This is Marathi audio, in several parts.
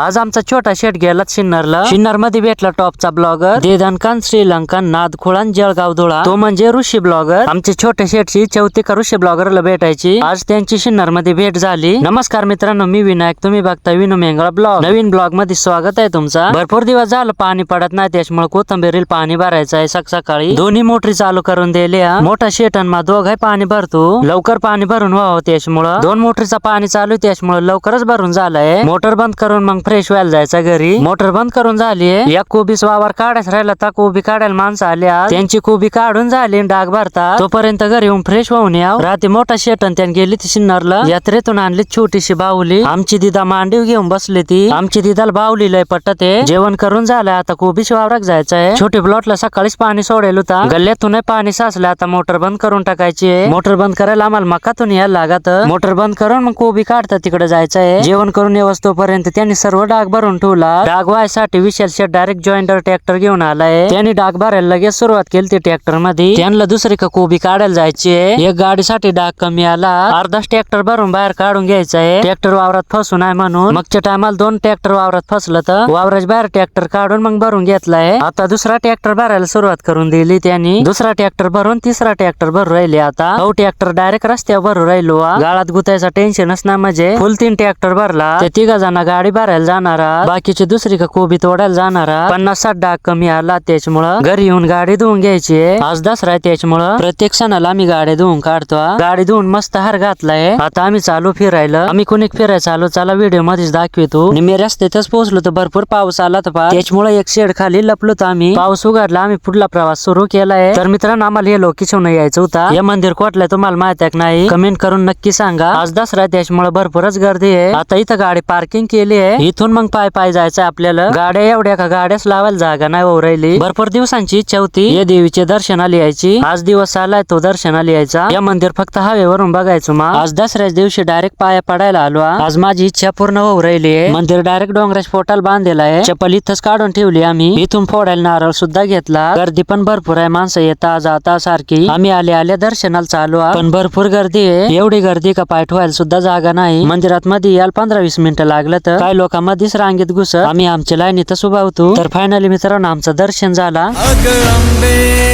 आज आमचा छोटा शेट गेला शिन्नरला. सिन्नरमध्ये भेटला टॉपचा ब्लॉगर देदानकान श्रीलंकन नादखुळान जळगाव धुळा. तो म्हणजे ऋषी ब्लॉगर. आमच्या छोट्या शेटची चौथिका ऋषी ब्लॉगरला भेटायची. आज त्यांची सिन्नरमध्ये भेट झाली. नमस्कार मित्रांनो मी विनायक. तुम्ही बघता विनू मेंगळा ब्लॉग. नवीन ब्लॉगमध्ये स्वागत आहे तुमचा. भरपूर दिवस झालं पाणी पडत नाही त्याच्यामुळे कोथंबीरील पाणी भरायचं आहे सक सकाळी दोन्ही मोटरी चालू करून दिल्या. मोठा शेटन मा दोघ पाणी भरतो. लवकर पाणी भरून व्हावं त्याच्यामुळं. दोन मोटरीचा पाणी चालू त्याच्यामुळे लवकरच भरून झालंय. मोटर बंद करून मग फ्रेश व्हायला जायचा घरी. मोटर बंद करून झाली एक कोबीस वावर काढायच राहिला तर कोबी काढायला माणसं आली त्यांची कोबी काढून झाली डाग भरतात. तोपर्यंत घरी येऊन फ्रेश होऊन याव रात्री मोठा शेटन त्याने गेली ती शिन्नरला. यात्रेतून आणली छोटीशी बाहुली. आमची दिदा मांडीव घेऊन बसली ती. आमची दिदाला बाहुली लय पट्ट ते जेवण करून झालं आता कोबीस वावरात जायचंय छोटी प्लॉटला सकाळीच पाणी सोडेल होता. गल्ल्यातून पाणी साचलं आता मोटर बंद करून टाकायची मोटर बंद करायला आम्हाला मकातून यायला लागत. मोटर बंद करून मग कोबी काढतात तिकडे जायचंय जेवण करून येवस्तोपर्यंत त्यांनी सर्व डाग भरून ठेवला. डाग व्हायसाठी विशाल शेट डायरेक्ट जॉईंटर ट्रॅक्टर घेऊन आलाय. त्यांनी डाग भरायला लगेच सुरुवात केली ती ट्रॅक्टरमध्ये त्यांना दुसरी का कोबी काढायला जायची. एक गाडीसाठी डाग कमी आला. अर्धाच ट्रॅक्टर भरून बाहेर काढून घ्यायचा आहे ट्रॅक्टर वावरात फसू आहे म्हणून. मागच्या टायमाला दोन ट्रॅक्टर वावरात फसलं तर? वावराच्या बाहेर ट्रॅक्टर काढून मग भरून घेतलाय. आता दुसरा ट्रॅक्टर भरायला सुरुवात करून दिली त्यांनी. दुसरा ट्रॅक्टर भरून तिसरा ट्रॅक्टर भरून राहिले आता. हो ट्रॅक्टर डायरेक्ट रस्त्यावर भरून राहिलो. गाळात गुतायचा टेन्शनच ना म्हणजे फुल तीन ट्रॅक्टर भरला. ते तिघा जण गाडी भरायला जाणारा बाकीची दुसरी का कोबी तोडायला जाणारा पन्नास साठ डाग कमी आला त्याच्यामुळं. घरी येऊन गाडी धुवून घ्यायची आहे. आज दसरा त्याच्यामुळं. प्रत्येक सणाला आम्ही गाडी धुवून काढतो गाडी धुवून मस्त हार घातलाय आता आम्ही चालू फिरायला. आम्ही कोणी फिरायला चालू चला व्हिडिओ मध्येच दाखवतो मी रस्त्यातच पोहोचलो तर भरपूर पाऊस आला तर पहा. त्याच्यामुळे एक शेड खाली लपलो तर आम्ही. पाऊस उघडला आम्ही पुढला प्रवास सुरू केलाय तर मित्रांनो आम्हाला हे लोकेशन यायचं होता हे. मंदिर कोटलंय तुम्हाला माहीत आहे का नाही? कमेंट करून नक्की सांगा. आज दसरा त्याच्यामुळे भरपूरच गर्दी आहे. आता इथं गाडी पार्किंग केली आहे. इथून मग पाय पाय जायचं आपल्याला. गाड्या एवढ्या का गाड्याच लावायला जागा नाही हो राहिली. भरपूर दिवसांची इच्छा होती. या देवीचे दर्शनाला यायची. आज दिवस आलाय तो दर्शनाला यायचा. या मंदिर फक्त हवेवरून बघायचो मग आज दसऱ्याच दिवशी डायरेक्ट पाया पडायला आलो आज माझी इच्छा पूर्ण होऊ राहिली आहे. मंदिर डायरेक्ट डोंगराच्या पोटाला बांधलेला आहे. चप्पल इथंच काढून ठेवली आम्ही. इथून फोडायला नारळ सुद्धा घेतला. गर्दी पण भरपूर आहे. माणसं येता जाता सारखी. आम्ही आले आले दर्शनाला चालू पण भरपूर गर्दी आहे. एवढी गर्दी का पाय ठेवायला सुद्धा जागा नाही. मंदिरात मध्ये यायला पंधरा वीस मिनिटं लागलं तर. काही मध्येच रांगेत घुसत. आम्ही आमच्या लाईनीतच उभा होतो. तर फायनली मित्रांनो आमचं दर्शन झाला.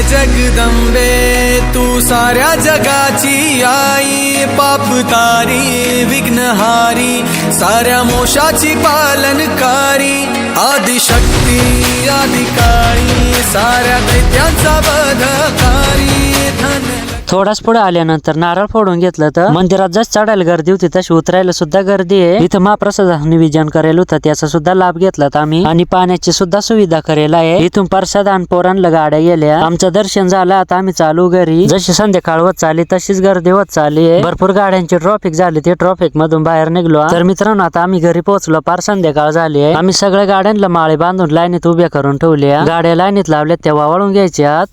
जगदंबे तू साऱ्या जगाची आई पाप तारी विघ्नहारी साऱ्या मोशाची पालनकारी आदिशक्ती आदिकाळी साऱ्या दैत्यांचा बधकारी धन थोडाच पुढे आल्यानंतर नारळ फोडून घेतलं तर मंदिरात जस चढायला गर्दी होती तशी उतरायला सुद्धा गर्दी आहे. इथं महाप्रसाद निवेदन करेल होतं त्याचा सुद्धा लाभ घेतला आम्ही. आणि पाण्याची सुद्धा सुविधा करेल आहे. इथून प्रसाद आणि पोरांना गाड्या गेल्या. आमचं दर्शन झालं आता आम्ही चालू घरी. जशी संध्याकाळ होत चालली तशीच गर्दी होत चालली आहे. भरपूर गाड्यांची ट्रॉफिक झाली ते ट्रॉफिक मधून बाहेर निघलो. तर मित्रांनो आता आम्ही घरी पोहोचलो पार संध्याकाळ झाली आहे. आम्ही सगळ्या गाड्यांना माळे बांधून लाईनीत उभ्या करून ठेवल्या. गाड्या लाईनीत लावल्या तेव्हा वळून घ्यायच्या